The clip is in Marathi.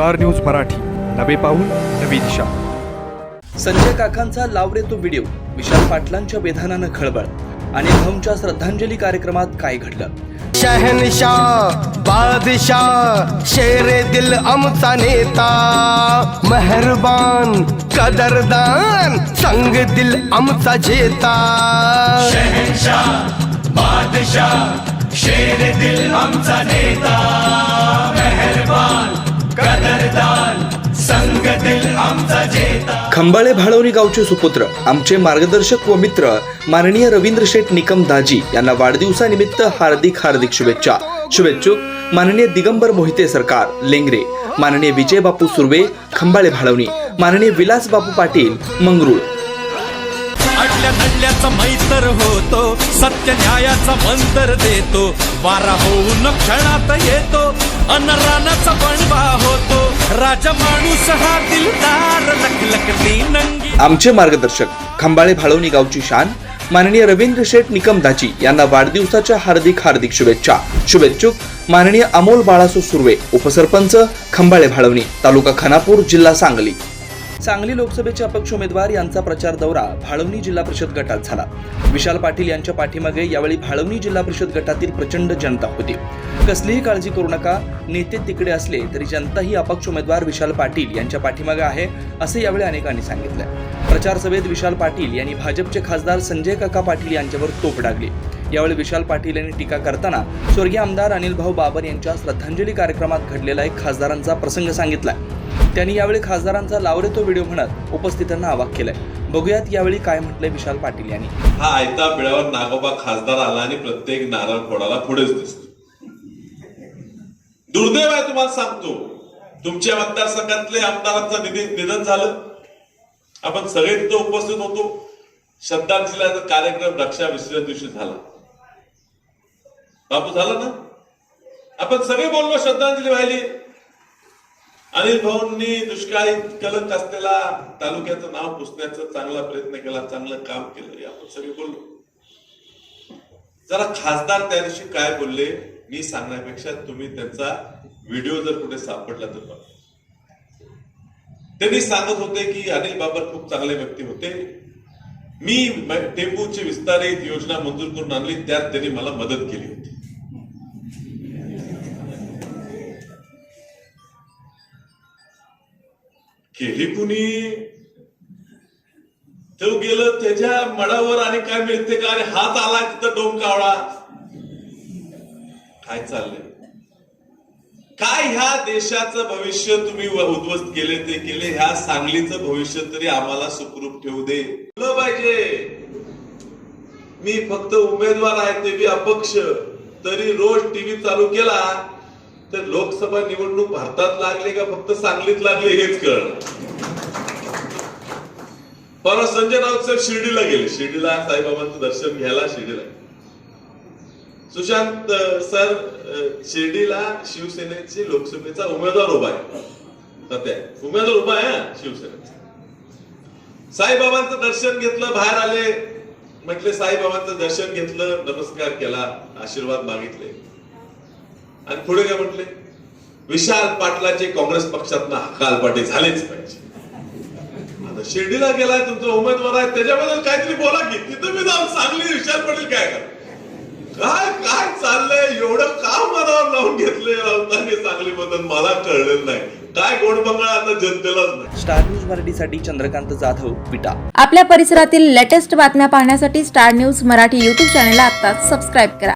Star News Marathi. नवे पाऊल नवी दिशा. संजय काकांचा लावरे तो व्हिडिओ विशाल पाटलांच्या विधानानं खळबळ आणि भाऊंच्या श्रद्धांजली कार्यक्रमात काय घडलं? शहनशाह बादशाह शेरे दिल आमचा नेता मेहरबान कदरदान संग दिल आमचा जेता. बादशाह शेर दिल आमचा नेता खंबाळे भाळवणी गावचे सुपुत्र आमचे मार्गदर्शक व मित्र माननीय रवींद्र शेठ निकम दाजी यांना वाढदिवसानिमित्त हार्दिक हार्दिक शुभेच्छा. शुभेच्छुक माननीय दिगंबर मोहिते सरकार लेंगरे. माननीय विजय बापू सुर्वे खंबाळे भाळवणी. माननीय विलास बापू पाटील मंगरुळ. आपल्या नडल्याचा मैत्र होतो सत्य न्यायाचा मंतर देतो वारा होऊन क्षणात येतो अनरानाचा बणवा होतो राजा माणूस हा दिलदार नंगी आमचे मार्गदर्शक खंबाळे भाळवणी गावची शान माननीय रवींद्र शेठ निकम दाजी यांना वाढदिवसाच्या हार्दिक हार्दिक शुभेच्छा. शुभेच्छुक माननीय अमोल बाळासो सुर्वे उपसरपंच खंबाळे भाळवणी तालुका खानापूर जिल्हा सांगली. सांगली लोकसभेचे अपक्ष उमेदवार यांचा प्रचार दौरा भाळवणी जिल्हा परिषद गटात झाला. विशाल पाटील यांच्या पाठीमागे यावेळी भाळवणी जिल्हा परिषद गटातील प्रचंड जनता होती. कसलीही काळजी करू नका नेते तिकडे असले तरी जनता ही अपक्ष उमेदवार विशाल पाटील यांच्या पाठीमागे आहे असे यावेळी अनेकांनी सांगितलं. प्रचार सभेत विशाल पाटील यांनी भाजपचे खासदार संजय काका पाटील यांच्यावर तोफ डागली. यावेळी विशाल पाटील यांनी टीका करताना स्वर्गीय आमदार अनिल भाऊ बाबर यांच्या श्रद्धांजली कार्यक्रमात घडलेला एक खासदारांचा प्रसंग सांगितला. त्यांनी यावेळी खासदारांचा लावरे तो व्हिडिओ म्हणत उपस्थितांना आवाक केलाय. बघूयात यावेळी काय म्हटलंय विशाल पाटील यांनी. हा आयता बिळावर नागोबा खासदार आला आणि प्रत्येक नारळ फोडाला पुढेच दिसतो. दुर्दैव आहे तुम्हाला सांगतो. तुमच्या मतदारसंघातले आमदारांचं निधी निधन झालं. आपण सगळे तिथे उपस्थित होतो. श्रद्धांजलीचा कार्यक्रम रक्षा विसर्जन दिवशी झाला. बापू झाला ना? आपण सगळे बोललो श्रद्धांजली वाहिली. अनिल भाऊंनी दुष्काळी कलंक असलेला तालुक्याचं नाव पुसण्याचा चांगला प्रयत्न केला चांगलं काम केलं. आपण सगळे बोललो. जरा खासदार त्या दिवशी काय बोलले मी सांगण्यापेक्षा तुम्ही त्यांचा व्हिडिओ जर कुठे सापडला तर बघा. त्यांनी सांगत होते की अनिल बाबर खूप चांगले व्यक्ती होते. मी म- टेंबूची विस्तारित योजना मंजूर करून आणली त्यात त्यांनी मला मदत केली होती. केली कुणी तो गेलं त्याच्या मडावर आणि काय मिळते का? आणि हात आला तिथं डोंकावळा काय चाललंय? काय ह्या देशाचं भविष्य तुम्ही व- उद्ध्वस्त केले ते केले? ह्या सांगलीचं भविष्य तरी आम्हाला सुखरूप ठेवू दे. पाहिजे. मी फक्त उमेदवार आहे ते बी अपक्ष. तरी रोज टीव्ही चालू केला. तर लोकसभा निवडणूक भारतात लागली का फक्त सांगलीत लागली हेच कळ परवा संजय राऊत सर शिर्डीला गेले. शिर्डीला साईबाबांचं दर्शन घ्यायला शिर्डीला. सुशांत सर शिर्डीला शिवसेनेचे लोकसभेचा उमेदवार उभा आहे. सध्या उमेदवार उभा आहे शिवसेनेचा. साईबाबांचं दर्शन घेतलं बाहेर आले. म्हटले साईबाबांचं दर्शन घेतलं नमस्कार केला आशीर्वाद मागितले. आणि पुढे काय म्हटले? विशाल पाटलाचे काँग्रेस पक्षात हकालपाटी झालेच पाहिजे. आता शिर्डीला गेलाय तुमचा उमेदवार आहे त्याच्याबद्दल काहीतरी बोला की तिथं मी जाऊन सांगली विशाल पाटील काय करा काय काय चाललंय? एवढं का मनावर लावून घेतलंय राऊतांनी सांगली बद्दल मला कळलेलं नाही. काय गोड बंगाळ आता जनतेलाच नाही. स्टार न्यूज मराठीसाठी चंद्रकांत जाधव विटा. आपल्या परिसरातील लेटेस्ट बातम्या पाहण्यासाठी स्टार न्यूज मराठी यूट्यूब चॅनलला आत्ताच सबस्क्राईब करा.